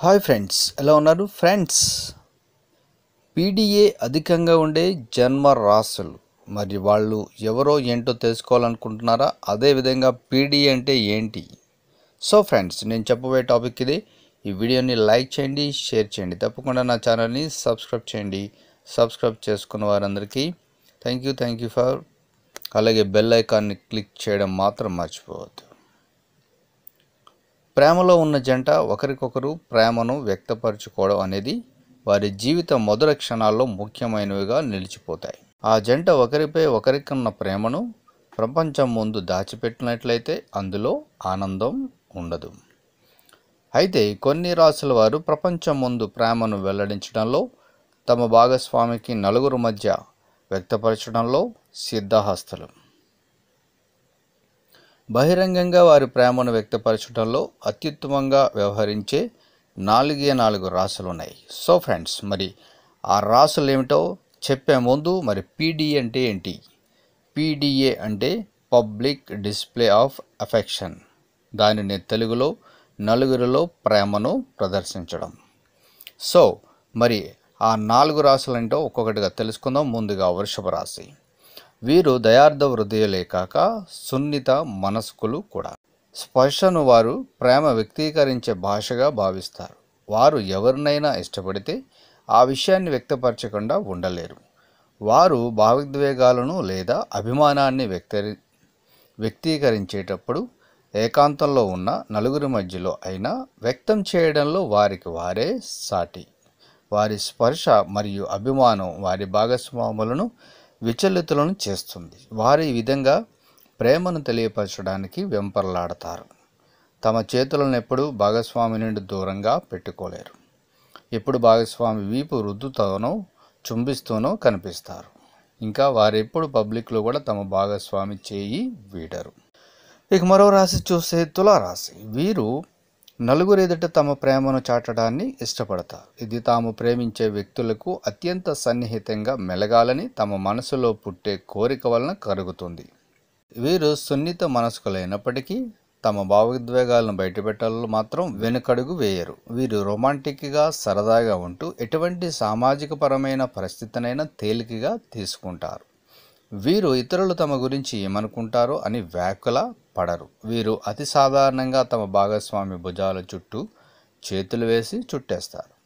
Hi friends ఎలా ఉన్నారు? Friends PDA అధికంగా ఉండే జన్మ రాసులు మరి వాళ్ళు ఎవరో ఏంటో తెలుసుకోవాలనుకుంటున్నారా? అదేవిధంగా పీడిఏ అంటే ఏంటి? సో ఫ్రెండ్స్ నేను చెప్పబోయే టాపిక్ ఇది. ఈ వీడియోని లైక్ చేయండి షేర్ చేయండి. తప్పకుండా నా ఛానల్ని సబ్స్క్రైబ్ చేయండి. సబ్స్క్రైబ్ చేసుకున్న వారందరికీ thank you thank you for అలాగే బెల్ ఐకాన్ని క్లిక్ చేయడం మాత్రం మర్చిపోవద్దు. ప్రేమలో ఉన్న జంట ఒకరికొకరు ప్రేమను వ్యక్తపరచుకోవడం అనేది వారి జీవిత మొదటి క్షణాల్లో ముఖ్యమైనవిగా నిలిచిపోతాయి. ఆ జంట ఒకరిపై ఒకరికన్న ప్రేమను ప్రపంచం ముందు దాచిపెట్టినట్లయితే అందులో ఆనందం ఉండదు. అయితే కొన్ని రాసుల వారు ప్రపంచం ముందు ప్రేమను వెల్లడించడంలో తమ భాగస్వామికి నలుగురు మధ్య వ్యక్తపరచడంలో సిద్ధహస్తలు. బహిరంగంగా వారి ప్రేమను వ్యక్తపరచడంలో అత్యుత్తమంగా వ్యవహరించే నాలుగే నాలుగు రాసులు ఉన్నాయి సో ఫ్రెండ్స్ మరి ఆ రాసులు ఏమిటో చెప్పే ముందు మరి పీడిఏ అంటే ఏంటి? పీడిఏ అంటే పబ్లిక్ డిస్ప్లే ఆఫ్ అఫెక్షన్. దానిని తెలుగులో నలుగురిలో ప్రేమను ప్రదర్శించడం. సో మరి ఆ నాలుగు రాసులు ఏంటో ఒక్కొక్కటిగా తెలుసుకుందాం. ముందుగా వృషభ రాశి. వీరు దయార్థ హృదయులే కాక సున్నిత మనస్కులు కూడా. స్పర్శను వారు ప్రేమ వ్యక్తీకరించే భాషగా భావిస్తారు. వారు ఎవరినైనా ఇష్టపడితే ఆ విషయాన్ని వ్యక్తపరచకుండా ఉండలేరు. వారు భావోద్వేగాలను లేదా అభిమానాన్ని వ్యక్తరి వ్యక్తీకరించేటప్పుడు ఏకాంతంలో ఉన్న నలుగురి మధ్యలో అయినా వ్యక్తం చేయడంలో వారికి వారే సాటి. వారి స్పర్శ మరియు అభిమానం వారి భాగస్వాములను విచలితులను చేస్తుంది. వారు ఈ విధంగా ప్రేమను తెలియపరచడానికి వెంపర్లాడతారు. తమ చేతులను ఎప్పుడూ భాగస్వామి నుండి దూరంగా పెట్టుకోలేరు. ఎప్పుడు భాగస్వామి వీపు రుద్దుతోనో చుంబిస్తూనో కనిపిస్తారు. ఇంకా వారెప్పుడు పబ్లిక్లో కూడా తమ భాగస్వామి చేయి వీడరు. ఇక మరో రాశి చూస్తే తులారాశి. వీరు నలుగురు ఎదుట తమ ప్రేమను చాటడాన్ని ఇష్టపడతారు. ఇది తాము ప్రేమించే వ్యక్తులకు అత్యంత సన్నిహితంగా మెలగాలని తమ మనసులో పుట్టే కోరిక వలన కరుగుతుంది. వీరు సున్నిత మనస్కులైనప్పటికీ తమ భావోద్వేగాలను బయటపెట్టాలలో మాత్రం వెనుకడుగు వేయరు. వీరు రొమాంటిక్గా సరదాగా ఉంటూ ఎటువంటి సామాజిక పరమైన పరిస్థితినైనా తేలికగా తీసుకుంటారు. వీరు ఇతరులు తమ గురించి ఏమనుకుంటారో అని వ్యాకుల పడరు. వీరు అతి సాధారణంగా తమ భాగస్వామి భుజాల చుట్టూ చేతులు వేసి చుట్టేస్తారు.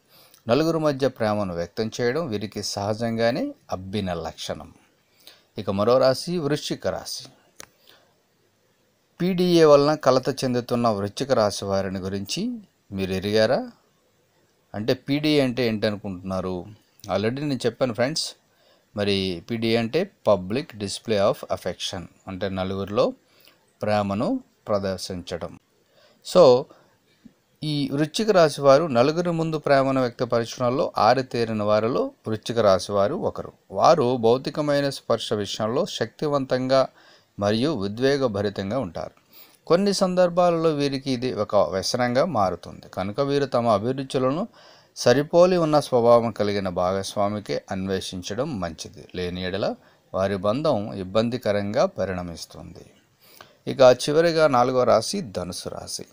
నలుగురు మధ్య ప్రేమను వ్యక్తం చేయడం వీరికి సహజంగానే అబ్బిన లక్షణం. ఇక మరో రాశి వృశ్చిక రాశి. పీడిఏ వలన కలత చెందుతున్న వృశ్చిక రాశి వారిని గురించి మీరు ఎరిగారా? అంటే పీడిఏ అంటే ఏంటనుకుంటున్నారు? ఆల్రెడీ నేను చెప్పాను ఫ్రెండ్స్ మరి పిడి అంటే పబ్లిక్ డిస్ప్లే ఆఫ్ అఫెక్షన్ అంటే నలుగురిలో ప్రేమను ప్రదర్శించడం. సో ఈ వృశ్చిక రాశి వారు నలుగురి ముందు ప్రేమను వ్యక్తపరచడంలో ఆరితేరిన వారిలో వృశ్చిక రాశి వారు ఒకరు. వారు భౌతికమైన స్పర్శ విషయంలో శక్తివంతంగా మరియు ఉద్వేగభరితంగా ఉంటారు. కొన్ని సందర్భాలలో వీరికి ఇది ఒక వ్యసనంగా మారుతుంది. కనుక వీరు తమ అభిరుచులను సరిపోలి ఉన్న స్వభావం కలిగిన భాగస్వామికే అన్వేషించడం మంచిది. లేని ఎడల వారి బంధం ఇబ్బందికరంగా పరిణమిస్తుంది. ఇక చివరిగా నాలుగో రాశి ధనుసు రాశి.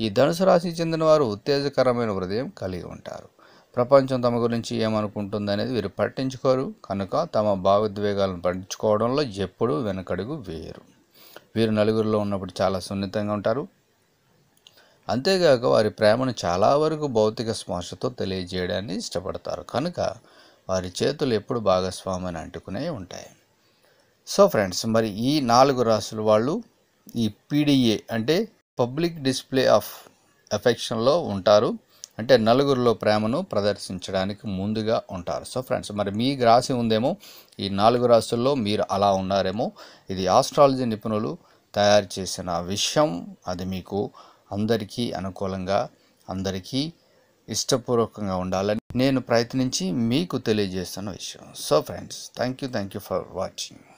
ఈ ధనుసు రాశి చెందిన వారు ఉత్తేజకరమైన హృదయం కలిగి ఉంటారు. ప్రపంచం తమ గురించి ఏమనుకుంటుంది అనేది వీరు పట్టించుకోరు. కనుక తమ భావోద్వేగాలను పట్టించుకోవడంలో ఎప్పుడూ వెనకడుగు వేయరు. వీరు నలుగురిలో ఉన్నప్పుడు చాలా సున్నితంగా ఉంటారు. అంతేగాక వారి ప్రేమను చాలా వరకు భౌతిక స్పర్శతో తెలియజేయడాన్ని ఇష్టపడతారు. కనుక వారి చేతులు ఎప్పుడు భాగస్వామిని అంటుకునే ఉంటాయి. సో ఫ్రెండ్స్ మరి ఈ నాలుగు రాసుల వాళ్ళు ఈ పీడిఏ అంటే పబ్లిక్ డిస్ప్లే ఆఫ్ ఎఫెక్షన్లో ఉంటారు. అంటే నలుగురిలో ప్రేమను ప్రదర్శించడానికి ముందుగా ఉంటారు. సో ఫ్రెండ్స్ మరి మీ రాశి ఉందేమో ఈ నాలుగు రాశుల్లో మీరు అలా ఉన్నారేమో. ఇది ఆస్ట్రాలజీ నిపుణులు తయారు చేసిన విషయం. అది మీకు అందరికీ అనుకూలంగా అందరికీ ఇష్టపూర్వకంగా ఉండాలని నేను ప్రయత్నించి మీకు తెలియజేస్తున్న విషయం. So friends thank you thank you for watching